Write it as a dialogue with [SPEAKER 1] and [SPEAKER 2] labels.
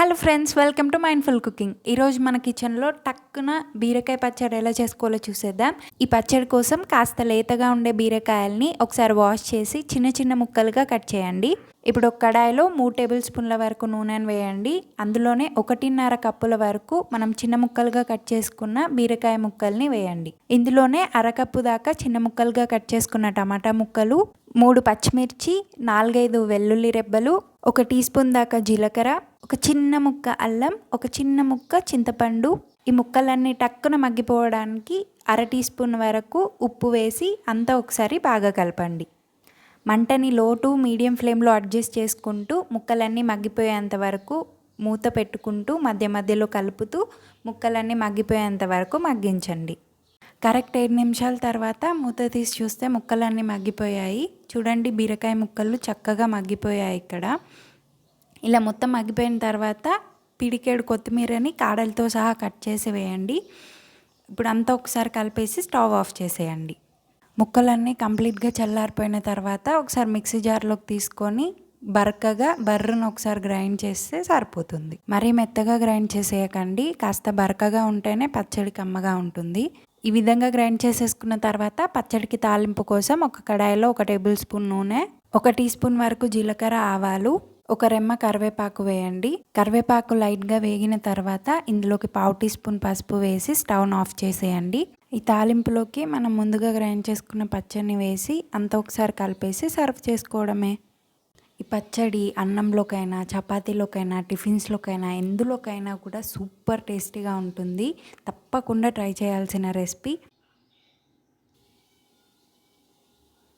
[SPEAKER 1] Hello friends welcome to mindful cooking. ఈరోజు మన కిచెన్లో టక్కున బీరకాయ పచ్చడి ఎలా చేసుకోవాలో చూసేద్దాం. ఈ పచ్చడి కోసం కాస్త లేతగా ఉండే బీరకాయల్ని ఒకసారి వాష్ చేసి చిన్న చిన్న ముక్కలుగా కట్ చేయండి. ఇప్పుడు ఒక కడాయిలో మూడు టేబుల్ స్పూన్ల వరకు నూనెను వేయండి. అందులోనే ఒకటిన్నర కప్పుల వరకు మనం చిన్న ముక్కలుగా కట్ చేసుకున్న బీరకాయ ముక్కల్ని వేయండి. ఇందులోనే అరకప్పు దాకా చిన్న ముక్కలుగా కట్ చేసుకున్న టమాటా ముక్కలు మూడు పచ్చిమిర్చి నాలుగైదు వెల్లుల్లి రెబ్బలు ఒక టీ స్పూన్ దాకా జీలకర్ర ఒక చిన్న ముక్క అల్లం ఒక చిన్న ముక్క చింతపండు. ఈ ముక్కలన్నీ టక్కున మగ్గిపోవడానికి అర టీ స్పూన్ వరకు ఉప్పు వేసి అంతా ఒకసారి బాగా కలపండి. మంటని లో టు మీడియం ఫ్లేమ్లో అడ్జస్ట్ చేసుకుంటూ ముక్కలన్నీ మగ్గిపోయేంత వరకు మూత పెట్టుకుంటూ మధ్య మధ్యలో కలుపుతూ ముక్కలన్నీ మగ్గిపోయేంత వరకు మగ్గించండి. కరెక్ట్ ఏడు నిమిషాల తర్వాత మూత తీసి చూస్తే ముక్కలన్నీ మగ్గిపోయాయి. చూడండి బీరకాయ ముక్కలు చక్కగా మగ్గిపోయాయి ఇక్కడ. ఇలా మొత్తం మగ్గిపోయిన తర్వాత పిడికేడు కొత్తిమీరని కాడలతో సహా కట్ చేసి వేయండి. ఇప్పుడు అంతా ఒకసారి కలిపేసి స్టవ్ ఆఫ్ చేసేయండి. ముక్కలన్నీ కంప్లీట్గా చల్లారిపోయిన తర్వాత ఒకసారి మిక్సీ జార్లోకి తీసుకొని బరకగా బర్రను ఒకసారి గ్రైండ్ చేస్తే సరిపోతుంది. మరీ మెత్తగా గ్రైండ్ చేసేయకండి. కాస్త బరకగా ఉంటేనే పచ్చడి కమ్మగా ఉంటుంది. ఈ విధంగా గ్రైండ్ చేసేసుకున్న తర్వాత పచ్చడికి తాలింపు కోసం ఒక కడాయిలో ఒక టేబుల్ స్పూన్ నూనె ఒక టీ స్పూన్ వరకు జీలకర్ర ఆవాలు ఒక రెమ్మ కరివేపాకు వేయండి. కరివేపాకు లైట్గా వేగిన తర్వాత ఇందులోకి పావు టీ స్పూన్ పసుపు వేసి స్టవ్ను ఆఫ్ చేసేయండి. ఈ తాలింపులోకి మనం ముందుగా గ్రైండ్ చేసుకున్న పచ్చడిని వేసి అంత ఒకసారి కలిపేసి సర్వ్ చేసుకోవడమే. ఈ పచ్చడి అన్నంలోకైనా చపాతీలోకైనా టిఫిన్స్లోకైనా ఎందులోకైనా కూడా సూపర్ టేస్టీగా ఉంటుంది. తప్పకుండా ట్రై చేయాల్సిన రెసిపీ.